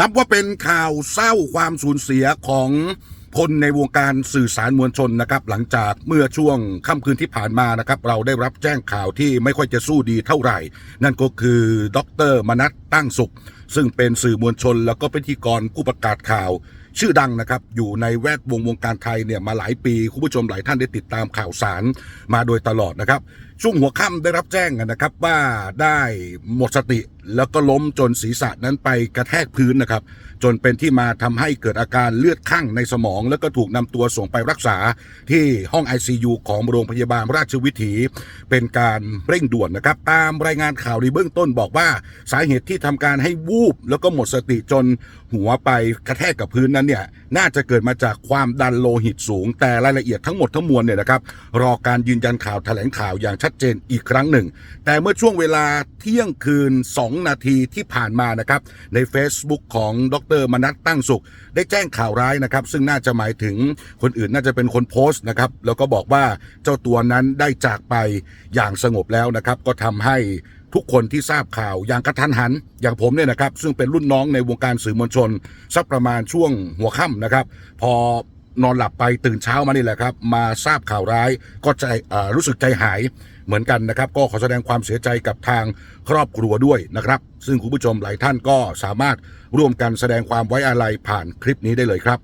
นับว่าเป็นข่าวเศร้าความสูญเสียของคนในวงการสื่อสารมวลชนนะครับ หลังจากเมื่อช่วงค่ำคืนที่ผ่านมานะครับ เราได้รับแจ้งข่าวที่ไม่ค่อยจะสู้ดีเท่าไหร่ นั่นก็คือดรมนัทตั้งสุข ซึ่งเป็นสื่อมวลชน แล้วก็เป็นพิธีกรผู้ประกาศข่าว ชื่อดังนะครับ อยู่ในแวดวงวงการไทยเนี่ยมาหลายปี คุณผู้ชมหลายท่านได้ติดตามข่าวสารมาโดยตลอดนะครับ ช่วงหัวค่ำได้รับแจ้งนะครับว่าได้หมดสติ แล้วก็ล้มจนศีรษะนั้นไปกระแทกพื้นนะครับ จนเป็นที่มาทำให้เกิดอาการเลือดข้างในสมอง แล้วก็ถูกนำตัวส่งไปรักษาที่ห้อง ICU ของโรงพยาบาลราชวิถี เป็นการเร่งด่วนนะครับ ตามรายงานข่าวในเบื้องต้นบอกว่าสาเหตุที่ทำการให้วูบ แล้วก็หมดสติจนหัวไปกระแทกกับพื้นนั้นเนี่ยน่าจะเกิดมาจากความดันโลหิตสูง แต่รายละเอียดทั้งหมดทั้งมวลเนี่ยนะครับรอการยืนยันข่าวแถลงข่าวอย่างชัดเจนอีกครั้งหนึ่ง แต่เมื่อช่วงเวลาเที่ยงคืน2นาทีที่ผ่านมานะครับใน Facebook ของดรมนัทตั้งสุข ได้แจ้งข่าวร้ายนะครับ ซึ่งน่าจะหมายถึงคนอื่นน่าจะเป็นคนโพสต์นะครับแล้วก็บอกว่าเจ้าตัวนั้นได้จากไปอย่างสงบแล้วนะครับก็ทำให้ทุกคนที่ทราบข่าวอย่างกระทันหัน อย่างผมเนี่ยนะครับ ซึ่งเป็นรุ่นน้องในวงการสื่อมวลชน สักประมาณช่วงหัวค่ำนะครับ พอ นอนหลับไปตื่นเช้ามานี่แหละครับ มาทราบข่าวร้ายก็ใจรู้สึกใจหายเหมือนกันนะครับ ก็ขอแสดงความเสียใจกับทางครอบครัวด้วยนะครับ ซึ่งคุณผู้ชมหลายท่านก็สามารถร่วมกันแสดงความไว้อาลัยผ่านคลิปนี้ได้เลยครับ